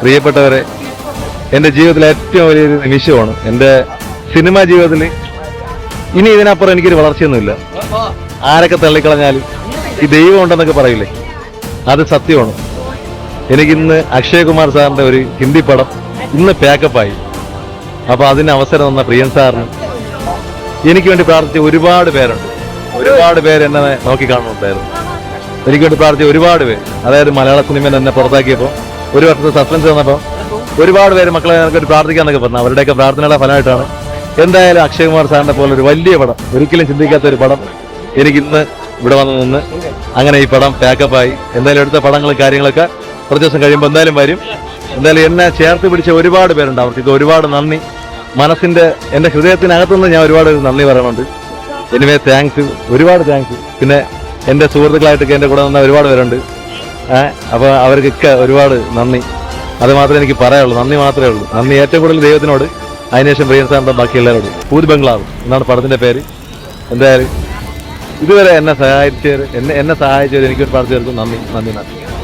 പ്രിയപ്പെട്ടവരെ എന്റെ ജീവിതത്തിലെ ഏറ്റവും വലിയൊരു നിമിഷമാണ്. എന്റെ സിനിമാ ജീവിതത്തിൽ ഇനി ഇതിനപ്പുറം എനിക്കൊരു വളർച്ചയൊന്നുമില്ല. ആരൊക്കെ തള്ളിക്കളഞ്ഞാലും ഈ ദൈവം ഉണ്ടെന്നൊക്കെ പറയില്ലേ? അത് സത്യമാണ്. എനിക്കിന്ന് അക്ഷയ് കുമാർ സാറിന്റെ ഒരു ഹിന്ദി പടം ഇന്ന് പാക്കപ്പായി അപ്പോൾ അതിന് അവസരം തന്ന പ്രിയൻ സാറിന് എനിക്ക് വേണ്ടി പ്രാർത്ഥിച്ച ഒരുപാട് പേരുണ്ട്. ഒരുപാട് പേര് എന്നെ നോക്കി കാണുന്നുണ്ടായിരുന്നു. എനിക്ക് വേണ്ടി പ്രാർത്ഥിച്ച ഒരുപാട് പേര്. അതായത് മലയാള സിനിമയിൽ എന്നെ പുറത്താക്കിയപ്പോൾ ഒരു വർഷത്തെ സസ്പെൻസ് വന്നപ്പോൾ ഒരുപാട് പേര് മക്കളെ പ്രാർത്ഥിക്കാൻ പ്രാർത്ഥിക്കാന്നൊക്കെ പറഞ്ഞു. അവരുടെയൊക്കെ പ്രാർത്ഥനയുടെ ഫലമായിട്ടാണ്. എന്തായാലും അക്ഷയകുമാർ സാറിന്റെ പോലെ ഒരു വലിയ പടം ഒരിക്കലും ചിന്തിക്കാത്ത ഒരു പടം എനിക്ക് ഇന്ന് ഇവിടെ വന്ന് നിന്ന് അങ്ങനെ ഈ പടം പാക്കപ്പായി എന്തായാലും എടുത്ത പടങ്ങളും കാര്യങ്ങളൊക്കെ കുറച്ച് ദിവസം കഴിയുമ്പോൾ എന്തായാലും വരും. എന്തായാലും എന്നെ ചേർത്ത് പിടിച്ച ഒരുപാട് പേരുണ്ട്. അവർക്കൊക്കെ ഒരുപാട് നന്ദി. മനസ്സിന്റെ എന്റെ ഹൃദയത്തിനകത്തുനിന്ന് ഞാൻ ഒരുപാട് നന്ദി പറയണുണ്ട്. എനിവേ താങ്ക്സ് ഒരുപാട് താങ്ക്സ് പിന്നെ എന്റെ സുഹൃത്തുക്കളായിട്ടൊക്കെ എന്റെ കൂടെ നിന്ന ഒരുപാട് പേരുണ്ട്. അപ്പോൾ അവർക്കൊക്കെ ഒരുപാട് നന്ദി. അത് മാത്രമേ എനിക്ക് പറയാനുള്ളൂ. നന്ദി മാത്രമേ ഉള്ളൂ. നന്ദി ഏറ്റവും കൂടുതൽ ദൈവത്തിനോട്. അതിനുശേഷം പ്രിയൻ സാറിന്റെ ബാക്കി എല്ലാവരോടും. പൂത് ബംഗ്ലാവ് എന്നാണ് പടത്തിന്റെ പേര്. എന്തായാലും ഇതുവരെ എന്നെ സഹായിച്ചവർ എന്നെ എന്നെ സഹായിച്ചവർ എനിക്കൊരു പടത്തിൽ നന്ദി. നന്ദി നന്ദി.